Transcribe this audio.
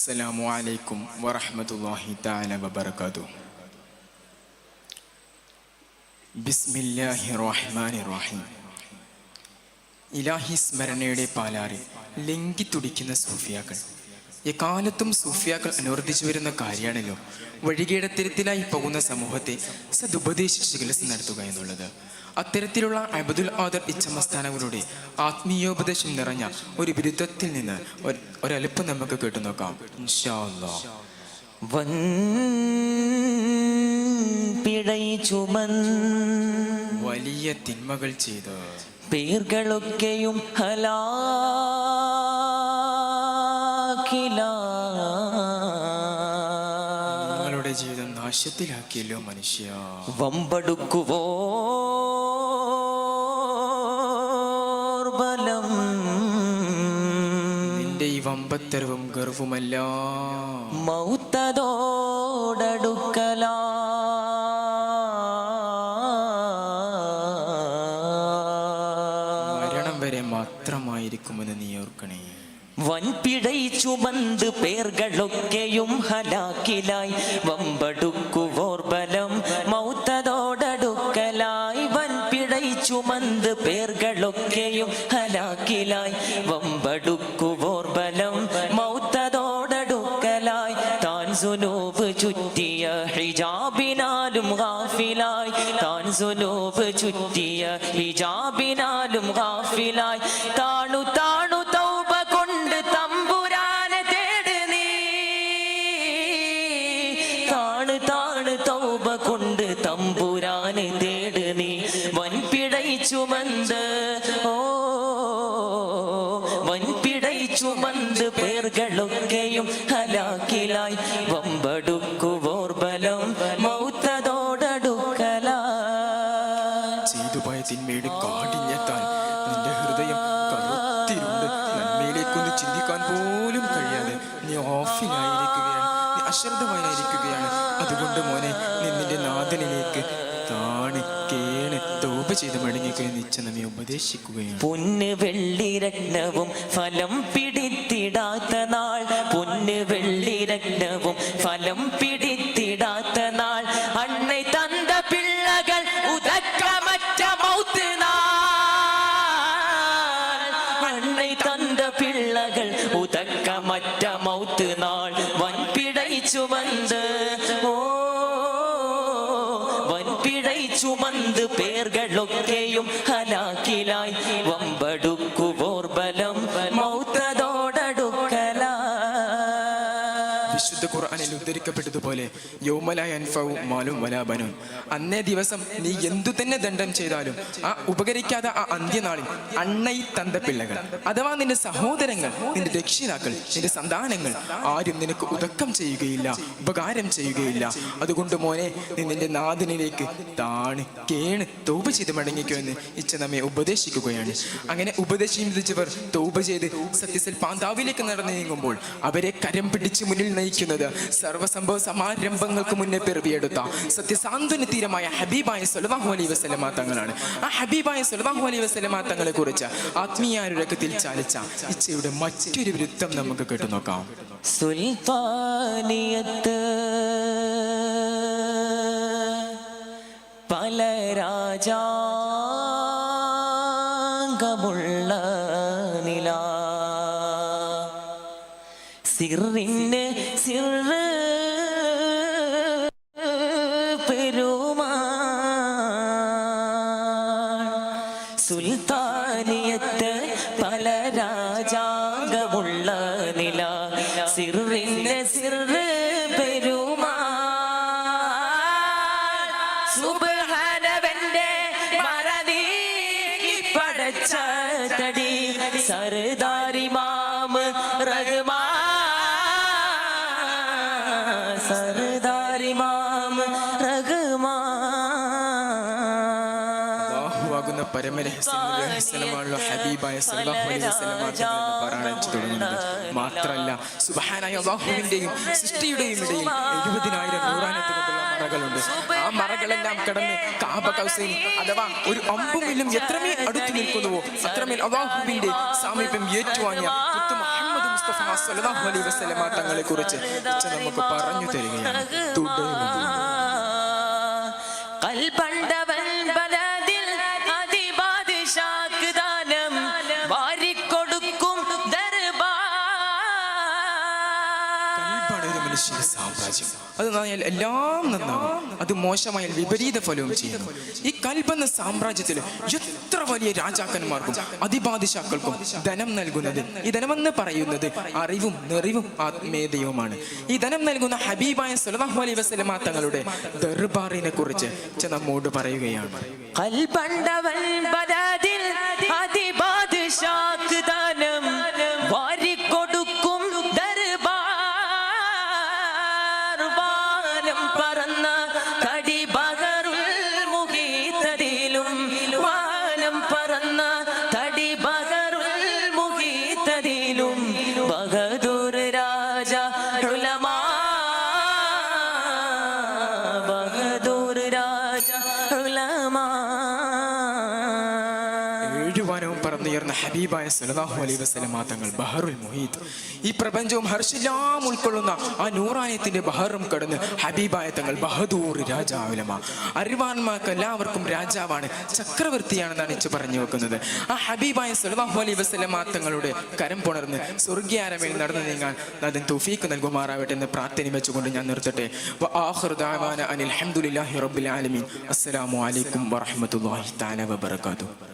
അസ്സലാമു അലൈക്കും വറഹ്മത്തുള്ളാഹി തആല വബറകാതു ബിസ്മില്ലാഹി റഹ്മാനി റഹീം. ഇലാഹി സ്മരണയുടെ പാലാറി ലംഘി തുടിക്കുന്ന സൂഫിയാക്കൾ. എക്കാലത്തും സൂഫിയാക്കൾ അനുവർത്തിച്ചു വരുന്ന കാര്യമാണല്ലോ വഴികേടത്തിരത്തിലായി പോകുന്ന സമൂഹത്തെ സതുപദേശിച്ച് ചികിത്സ നടത്തുക എന്നുള്ളത്. അത്തരത്തിലുള്ള അബദുൽ ആദർ ഇച്ഛമസ്ഥാനങ്ങളുടെ ആത്മീയോപദേശം നിറഞ്ഞ ഒരു ബിരുദത്തിൽ നിന്ന് ഒരു- ഒരല്പം നമുക്ക് കേട്ടു നോക്കാം. വൻ പിഴൈ ചുമൻ വലിയ തിന്മകൾ ചെയ്ത് പേർകളൊക്കെയും ഹലാക്കില നാശത്തിലാക്കിയല്ലോ മനുഷ്യ. വമ്പടുക്കുവോ ബലം? നിന്റെ ഈ വമ്പത്തരവും ഗർവുമല്ല മൗത്തതോടടുക്കല വൻപിടൈ ചുമന്ത് പേർകളൊക്കെയും ഹലാക്കിലായി. വമ്പടുക്കുവോർ ബലം മൗത്തതോടടുക്കലായി. വൻപിടൈ ചുമന്ത് പേർകളൊക്കെയും ഹലാക്കിലായി. വമ്പടുക്കുവോർ ബലം മൗത്തതോടടുക്കലായി. താൻ സുനൂപ് ചുറ്റിയ ഹിജാബിനാലും ഗാഫിലായി. താൻ സുനൂപ് ചുറ്റിയ ഹിജാബിനാലും ഗാഫിലായി. താണു താണു തിന്മയുടെ കാഠിന്യത്താൽ നിന്റെ ഹൃദയം കറുത്തിരുണ്ട്. നന്മയിലേക്കൊന്ന് ചിന്തിക്കാൻ പോലും കഴിയാതെ നീ ഓഫിലായിരിക്കുകയാണ് നീ അശ്രദ്ധമായിരിക്കുകയാണ്. അതുകൊണ്ട് മോനെ നീ നിന്റെ നാഥനിലേക്ക് താണ് കേണ് തോപ ചെയ്ത് മടങ്ങിക്കുക നിച്ച നമ്മെ ഉപദേശിക്കുകയാണ്. പൊന്ന് വെള്ളിരത്നവും ഫലം പിടിത്തിടാത്ത നാൾ. പൊന്ന് വെള്ളിരത്നവും ഫലം പിടിത്തിടാത്ത ഉദക്കമറ്റ മൗത്ത് നാൾ വൻപിടൈ ചുമന്ത് ഓ വൻപിഴൈ ചുമന്ത് പേർകളൊക്കെയും ഹലാക്കിലായി വമ്പടുക്കുവോർ വലാബനും അന്നേ ദിവസം നീ എന്തു തന്നെ ദണ്ഡം ചെയ്താലും ആ ഉപകരിക്കാതെ ആ അന്ത്യനാളിൽ അണ്ണൈ തന്ത പിള്ളകൾ അഥവാ നിന്റെ സഹോദരങ്ങൾ നിന്റെ രക്ഷിതാക്കൾ നിന്റെ സന്താനങ്ങൾ ആരും നിനക്ക് ഉദക്കം ചെയ്യുകയില്ല ഉപകാരം ചെയ്യുകയില്ല. അതുകൊണ്ട് മോനെ നീ നിന്റെ നാഥനിലേക്ക് താണ് കേണ് തൗബ ചെയ്ത് മടങ്ങിക്കുമെന്ന് ഇച്ഛ നമ്മെ ഉപദേശിക്കുകയാണ്. അങ്ങനെ ഉപദേശിച്ചവർ തൗബ ചെയ്ത് സത്യസൽ പാന്താവിലേക്ക് നടന്നു നീങ്ങുമ്പോൾ അവരെ കരം പിടിച്ച് മുന്നിൽ നയിക്കുന്നത് സർവസംഭവ സമാരംഭങ്ങൾക്ക് മുന്നേ പിറവിയെടുത്ത സത്യസാന്ത്വന തീരമായ ഹബീബായ സല്ലല്ലാഹു അലൈഹി വസല്ലമ തങ്ങളാണ്. ആ ഹബീബായ സല്ലല്ലാഹു അലൈഹി വസല്ലമ തങ്ങളെ കുറിച്ച് ആത്മീയാരുരക്കത്തിൽ ചാലിച്ച ഇച്ചയുടെ മറ്റൊരു വൃത്തം നമുക്ക് കേട്ടു നോക്കാം. സുൽത്താനിയത്ത് പല രാജാംഗമുള്ള നില. സിറിന് സിറ് സുൽത്താനിയത്ത് പല രാജാംഗമുള്ള നില. സിറിന്റെ സിറ് പെരുമാ സുബ്ഹാനവന്റെ പടച്ചടി പടച്ച തടി. അള്ളാഹുവാകുന്ന പരമരഹസ്യമാണല്ലോ ഹബീബായ പാരായണിച്ചു തുടങ്ങുന്നത്. മാത്രമല്ല സുബ്ഹാനായ അള്ളാഹുവിന്റെയും സൃഷ്ടിയുടെയും ഇടയിൽ എഴുപതിനായിരം നൂറാനത്ത് കൊണ്ടുള്ള മറകളുണ്ട്. ആ മറകളെല്ലാം കടന്ന് കാബ കൗസൈൻ അഥവാ ഒരു അമ്പുമില്ലും എത്രമേൽ അടുത്തു നിൽക്കുന്നുവോ അത്രമേൽ അള്ളാഹുവിന്റെ സാമീപ്യം ഏറ്റുവാങ്ങിയ മുഹമ്മദ് മുസ്തഫ സല്ലല്ലാഹു അലൈഹി വസല്ലമ തങ്ങളെ കുറിച്ച് നമുക്ക് പറഞ്ഞു തരികയാണ്. മനുഷ്യന്റെ സാമ്രാജ്യം. അത് നന്നായാൽ എല്ലാം നന്നാകും. അത് മോശമായാൽ വിപരീത ഫലവും ചെയ്യും ഈ കൽബെന്ന സാമ്രാജ്യത്തിൽ എത്ര വലിയ രാജാക്കന്മാർക്കും അതിബാദിശാക്കൾക്കും ധനം നൽകുന്നത് ഈ ധനമെന്ന് പറയുന്നത് അറിവും നിറിവും ആത്മീയതയുമാണ്. ഈ ധനം നൽകുന്ന ഹബീബായ സല്ലല്ലാഹു അലൈഹി വസല്ലമ തങ്ങളുടെ ദർബാറിനെ കുറിച്ച് നമ്മോട് പറയുകയാണ്. കൽപണ്ടവൻ ഏഴുവാനവും പറന്നുയർന്ന ഹബീബായ സലതാഹു അലൈ വസല്ലമ തങ്ങൾ ബഹറുൽ മുഹീദ് ഈ പ്രപഞ്ചവും ഹർഷെല്ലാം ഉൾക്കൊള്ളുന്ന ആ നൂറായത്തിന്റെ ബഹറും കടന്ന് ഹബീബായ തങ്ങൾ ബഹദൂർ രാജാവുലമ. അറിവാന്മാർക്ക് എല്ലാവർക്കും രാജാവാണ് ചക്രവർത്തിയാണെന്നാണ് ഇച്ച് പറഞ്ഞു വെക്കുന്നത്. ആ ഹബീബായ സലതാഹു അലൈ വസല്ലമ തങ്ങളുടെ കരം പുണർന്ന് സ്വർഗീയാരമേൽ നടന്നു നീങ്ങാൻ അതിന് തുഫീക്ക് നൽകുമാറാവട്ടെ എന്ന് പ്രാർത്ഥന വെച്ചുകൊണ്ട് ഞാൻ നിർത്തട്ടെ. അനിൽ ഹംദുലില്ലാഹി റബ്ബിൽ ആലമീൻ. അസ്സലാമു അലൈക്കും വറഹ്മത്തുള്ളാഹി താല വബറകാതുഹു.